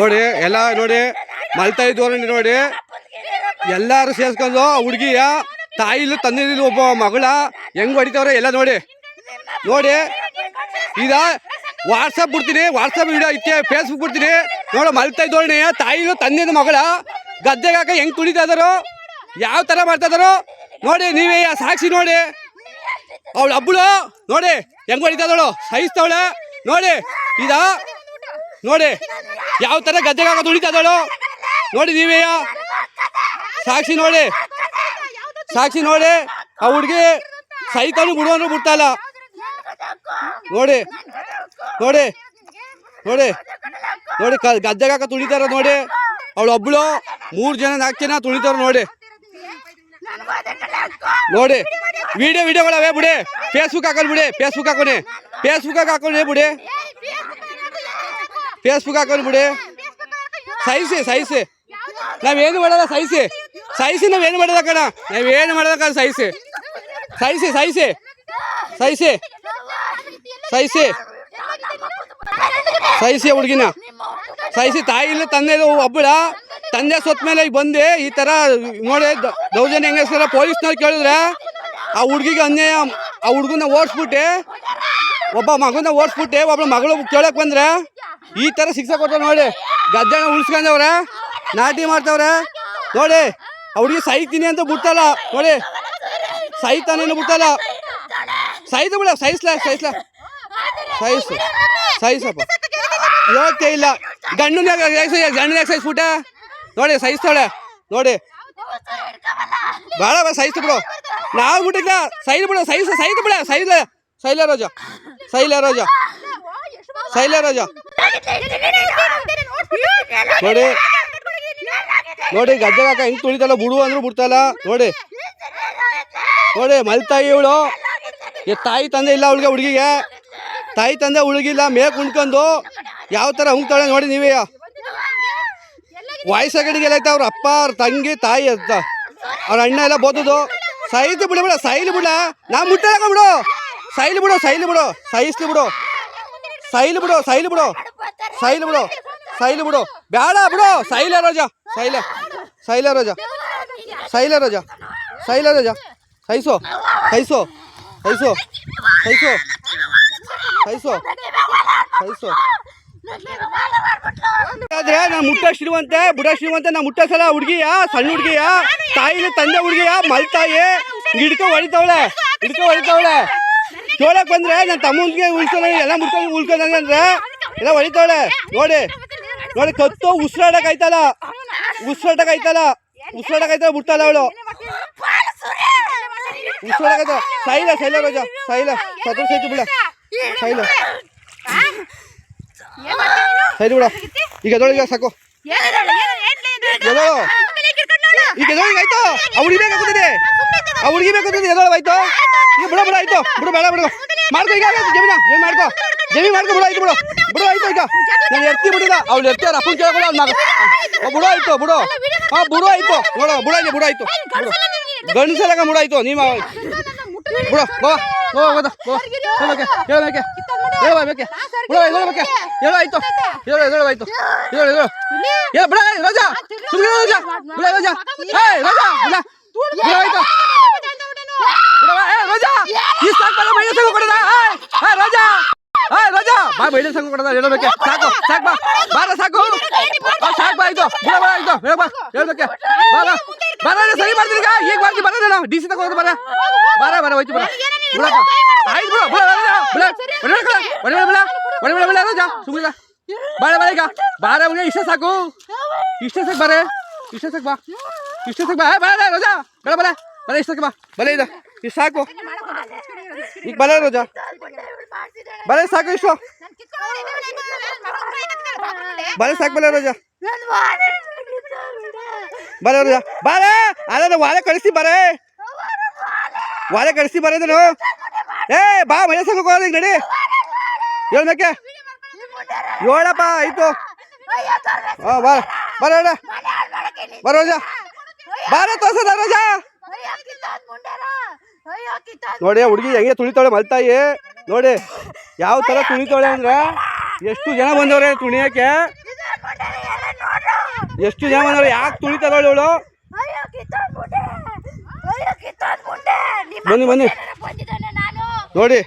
ನೋಡಿ ಎಲ್ಲ ನೋಡಿ ಮಲ್ತಾ ಧೋರಣೆ ನೋಡಿ. ಎಲ್ಲಾರು ಸೇರ್ಸ್ಕೊಂಡು ಹುಡುಗಿಯ ತಾಯಿಲು ತಂದಿದ್ರು ಒಬ್ಬ ಮಗಳ ಹೆಂಗ್ ಹೊಡಿತಾವ್ರೆ ಎಲ್ಲ ನೋಡಿ. ನೋಡಿ ಈಗ ವಾಟ್ಸಪ್ ಬಿಡ್ತೀನಿ ವಾಟ್ಸಪ್ ವಿಡಿಯೋ ಐತೆ ಫೇಸ್ಬುಕ್ ಬಿಡ್ತೀನಿ. ನೋಡು ಮಲ್ತಾ ಧೋರಣೆ ತಾಯಿಲು ತಂದಿದ ಮಗಳ ಗದ್ದೆಗಾಕ ಹೆಂಗ್ ತುಳಿತಾ ಇದಾರೋ ಯಾವ ತರ ಮಾಡ್ತಾ ಇದಾರೋ ನೋಡಿ ನೀವೇ ಸಾಕ್ಷಿ ನೋಡಿ. ಅವಳು ಹಬ್ಬಳು ನೋಡಿ ಹೆಂಗ್ ಹೊಡಿತಾ ಇದ್ದಾಳು ಸಹಿಸ್ತವಳೆ? ನೋಡಿ, ಇದ? ನೋಡಿ, ಯಾವ ತರ ಗದ್ದೆಗೆ ಹಾಕ ನೋಡಿ ನೀವೇಯ? ಸಾಕ್ಷಿ ನೋಡಿ. ಸಾಕ್ಷಿ ನೋಡಿ. ಆ ಹುಡುಗಿ ಸೈತಾನು ಬಿಡುವನು ಬಿಡ್ತಾಯಿಲ್ಲ ನೋಡಿ ನೋಡಿ ನೋಡಿ ನೋಡಿ, ಕ ಗದ್ದೆಗಾಕ ತುಳಿತಾರ ನೋಡಿ. ಅವಳು ಒಬ್ಬಳು ಮೂರು ಜನ ನಾಲ್ಕು ಜನ ತುಳಿತಾರ ನೋಡಿ. ನೋಡಿ. ವಿಡಿಯೋ ವಿಡಿಯೋಗಳವೆ ಬಿಡಿ ಫೇಸ್ಬುಕ್ ಹಾಕೊಂಡು ಬಿಡಿ ಫೇಸ್ಬುಕ್ ಹಾಕೊನಿ ಫೇಸ್ಬುಕ್ ಹಾಕೊಂಡು ಬಿಡಿ. ಫೇಸ್ಬುಕ್ ಹಾಕೊಂಡು ಬಿಡಿ ಸಹಿಸಿ ಸಹಿಸಿ ನಾವೇನು ಮಾಡೋದ ಸಹಿಸಿ ಸಹಿಸಿ ನಾವೇನು ಮಾಡೋದ ಕಣ. ನಾವೇನು ಮಾಡೋದ ಕಣ ಸಹಿಸಿ ಸಹಿಸಿ ಸಹಿಸಿ ಸಹಿಸಿ ಸಹಿಸಿ ಸಹಿಸಿ ಹುಡುಗಿನ. ಸಹಿಸಿ ತಾಯಿ ಇಲ್ಲ, ತಂದೆ ಒಬ್ಬಳ. ತಂದೆ ಸೊತ್ತ ಮೇಲೆ ಈಗ ಬಂದೆ ಈ ಥರ ನೋಡಿ ದೌಜನ್ ಹೆಂಗಸ್ಕರ ಪೊಲೀಸ್ನವ್ರು ಕೇಳಿದ್ರೆ ಆ ಹುಡುಗಿಗೆ ಅನ್ಯಾಯ ಆ ಹುಡುಗನ ಓಡಿಸ್ಬಿಟ್ಟೆ. ಒಬ್ಬ ಮಗನ ಓಡಿಸ್ಬಿಟ್ಟೆ ಒಬ್ಬ ಮಗಳು ಕೇಳಕ್ ಬಂದ್ರೆ ಈ ಥರ ಶಿಕ್ಷೆ ಕೊಡ್ತಾರೆ ನೋಡಿ, ಗದ್ದೆನ ಉಳಿಸ್ಕೊಂಡವ್ರೆ, ನಾಟಿ ಮಾಡ್ತವ್ರೆ. ನೋಡಿ, ಅವ್ರಿಗೆ ಸಹಿತೀನಿ ಅಂತ ಬಿಡ್ತಲ್ಲ, ನೋಡಿ. ಸಾಯ್ತಾನೇನು ಬಿಡ್ತಲ್ಲ. ಸಹಿತ ಬಿಡ ಸಹಿಸ್ಲ ಸಹಿಸ್ಲ ಸಹಿಸ್ ಸಹಿಸಪ್ಪ ಯೋಗ್ಯತೆ ಇಲ್ಲ. ಗಂಡು ಗಂಡು ಸಹಿಸ್ಬಿಟ್ಟ ನೋಡಿ ಸಹಿಸ್ತಾಳೆ ನೋಡಿ. ಭಾಳ ಸಹಿಸ್ತು ಬಿಡು ನಾವು ಬಿಟ್ಟಿದ್ದ ಸೈಲ್ ಬಿಡು ಸಹಿಸ ಸಹಿತು ಬಿಡ ಸೈಲ ಸೈಲ ರೋಜ ಸೈಲ ರೋಜ ಸೈಲ ರೋಜ ನೋಡಿ ನೋಡಿ ಗದ್ದೆಗೆ ಹಾಕ ಹೆಂಗ್ ತುಳಿತಲ್ಲ ಬಿಡು ಅಂದ್ರು ಬಿಡ್ತಲ್ಲ ನೋಡಿ ನೋಡಿ ಮಲ್ತಾಯಿ ಇವಳು ಈ ತಾಯಿ ತಂದೆ ಇಲ್ಲ ಅವಳಿಗೆ ಹುಡುಗಿಗೆ ತಾಯಿ ತಂದೆ ಹುಡುಗಿಲ್ಲ ಮೇಕ್ ಉಣ್ಕೊಂಡು ಯಾವ ಥರ ಉಂಗ್ತಾಳೆ ನೋಡಿ ನೀವೇ ವಯಸ್ಸಾಗಡಿಗೆಲ್ಲ ಐತೆ ಅವ್ರ ಅಪ್ಪ ಅವ್ರ ತಂಗಿ ತಾಯಿ ಅಂತ ಅವ್ರ ಅಣ್ಣ ಎಲ್ಲ ಬೋದದು ಸೈತು ಬಿಡು ಬಿಡ ಸೈಲ್ ಬಿಡ ನಾ ಮುಟ್ಟ ಬಿಡು ಸೈಲ್ ಬಿಡು ಸೈಲ್ ಬಿಡು ಸಹಿಸ್ಲಿ ಬಿಡು ಸೈಲ್ ಬಿಡು ಸೈಲ್ ಬಿಡು ಸೈಲ್ ಬಿಡು ಸೈಲ್ ಬಿಡು ಬೇಡ ಬಿಡು ಸೈಲ ರೋಜ ಸೈಲ ಸೈಲ ರೋಜ ಸೈಲ ರೋಜ ಸೈಲ ರೋಜ ಸಹಿಸು ಸಹಿಸು ಸಹಿಸು ಸಹಿಸು ಸಹಿಸು ಸಹಿಸು ಆದ್ರೆ ಶ್ರೀಮಂತೆ, ಬುಡ ಶ್ರೀಮಂತೆ ನಾ ಮುಟ್ಟಸಲ ಹುಡುಗಿಯ, ಸಣ್ಣ ಹುಡುಗಿಯ, ತಾಯಿನ ತಂದೆ ಹುಡುಗಿಯ, ಮಲ್ತಾಯಿ, ಹಿಡ್ಕೊ ಹೊಡಿತಾವಳೆ ಹಿಡ್ಕೊ ಹೊಡಿತಾವಳೆ. ಕೇಳಕ್ ಬಂದ್ರೆ ನನ್ನ ತಮ್ಮನ್ಗೆ ಉಳ್ಸೋಣ ಎಲ್ಲ ಮುಟ್ಕೊಂಡು ಉಳ್ಕೊಂಡ್ರೆ ಎಲ್ಲ ಹೊಡಿತಾವಳೆ. ನೋಡಿ ನೋಡಿ, ಕತ್ತು ಉಸಿರಾಡಕ್ ಆಯ್ತಲ್ಲ ಉಸಿರಾಡಕ್ ಆಯ್ತಲ್ಲ ಉಸಿರಾಡಕ್ ಆಯ್ತಲ್ಲ ಬಿಡ್ತಾಳ ಅವಳು. ಉಸಿರಾಡಕ್ ಸೈಲ ಸೈಲ ರೋಜ, ಸೈಲ. ಸತ್ರ ಸೈತು ಬಿಡ. ಸೈಲ. ಸೈದು ಬಿಡ. ಈಗ ಎದೊಳಗೆ ಸಾಕು. ಎದಳು ಈಗ ಎದೊಳಗೆ ಆಯ್ತು. ಅವ್ರಿಗೆ ಬೇಕಾಗುತ್ತದೆ ಬೇಕು ಬೇಕಾಗುತ್ತದೆ ಎದೊಳಗೆ ಆಯ್ತು. ಈಗ ಬಿಡ ಬಿಡ ಆಯ್ತು. ಬಿಡು ಬೇಡ ಬಿಡು. ಮಾಡ್ಕೊ ಈಗ ಜಮೀನ. ಜಮೀನ್ ಮಾಡ್ಕೊ? ಜಮೀನ್ ಮಾಡ್ಕೊ ಬಿಡು ಆಯ್ತು ಬಿಡು. ಬಿಡು ಆಯ್ತು ಈಗ. ನಾನು ಎತ್ತಿ ಬಿಡಿಲ್ಲ ಅವ್ಳು ಎತ್ತಿ ಅವ್ರ ಅಪ್ಪನ ಕೇಳ್ಕೊಳ ಅವ್ನ ಓ, ಬಿಡು ಆಯ್ತು ಬಿಡು. ಹಾ ಬಿಡು ಆಯ್ತು ನೋಡು ಬಿಡು ಆಯ್ತು. ಬಿಡು ಆಯ್ತು ಗಂಡಸಲಾಗ ಬಿಡು ಆಯ್ತು. ನೀವ ಬಿಡು. ಬಾ. ಬಾ ಹೋದ ಬಾ ಬಿಡು ಹೇಳು ಆಯ್ತು. ಹೇಳು ಹೇಳು ಆಯ್ತು. ಹೇಳು. ಹೇಳು ಹೇಳು. ಬಿಡ ರಾಜಾ. ಸುಮ್ಮನೆ ರಾಜಾ. ಬಿಡ ರಾಜಾ. ಏ ರಾಜಾ ಬಿಡ ಬಿಡ ಆಯ್ತು. ಬಿಡ ಏ ರಾಜಾ. ಈ ಸಾಕು ಬಾ ಮೈನ ಸಂಘ ಕೊಡದ? ಏ ರಾಜಾ. ಏ ರಾಜಾ. ಬಾ ಮೈನ ಕೊಡದ? ಹೇಳಬೇಕೆ ಸಾಕು ಸಾಕು ಬಾ. ಬಾರ ಸಾಕು. ಬಾ ಸಾಕು ಬಾ ಆಯ್ತು. ಬಿಡ ಬಾ ಆಯ್ತು. ಹೇಳ ಬಾ. ಬಾ ಬಾರ ಬರ ಸರಿ ಮಾಡ್ತೀನಿ ಈಗ ಮಾಡ್ತೀನಿ ಬರ ಡಿ ಸಿ ತಗೋದು ಬರ. ಬರ ಬರ ಹೋಯ್ತು ಬರ. ಬಾಳೆ ಬಾಳೆ ಈಗ. ಬಾರೆ ಇಷ್ಟೇ ಸಾಕು. ಇಷ್ಟೇ ಸಾಕು ಬಾರೆ. ಇಷ್ಟೇ ಸಾಕು ಬಾ. ಇಷ್ಟೇ ಸಾಕು ಬಾ. ಬಾಳೆ ರೋಜಾ. ಬೇಡ ಬಲೆ ಬಲೆ ಇಷ್ಟ ಬಾ. ಬಲೆ ಇದೆ. ಇಷ್ಟು ಸಾಕು. ಈಗ ಬಲೆ ರೋಜಾ. ಬಲೆ ಸಾಕು ಇಷ್ಟು. ಬಲೆ ಸಾಕು ಬಲೆ ರೋಜಾ. ಬಲೆ ರೋಜಾ. ಬಾಳೆ ಅದ ವಾಲೆ ಕಳಿಸಿ ಬಾರೆ. ವಾಲೆ ಕಳಿಸಿ ಬರೋದನು ಏ, ಬಾ, ಮನೆ ಸಂಘಕ್ಕೆ ಹೋಗೋದು ನಡಿ. ಹೇಳ್ಬೇಕೆ ಹೇಳಪ್ಪ ಆಯ್ತು. ಹಾ, ಬಾ ಬರ ಬರ ಬರ ರೋಜಾ. ಬಾರ ತೋರ್ಸದ ರೋಜಾ. ನೋಡಿ ಹುಡುಗಿ ಹೆಂಗೆ ತುಳಿತಾಳೆ ಮಲ್ತಾಯಿ. ನೋಡಿ, ಯಾವ ಥರ ತುಳಿತಾಳೆ ಅಂದ್ರೆ ಎಷ್ಟು ಜನ ಬಂದವ್ರೆ ತುಣಿಯಕ್ಕೆ ಎಷ್ಟು ಜನ ಬಂದವ್ರೆ? ಯಾಕೆ ತುಳಿತಾಳೆ ಇವಳು ಬನ್ನಿ ಬನ್ನಿ. ನೋಡಿ.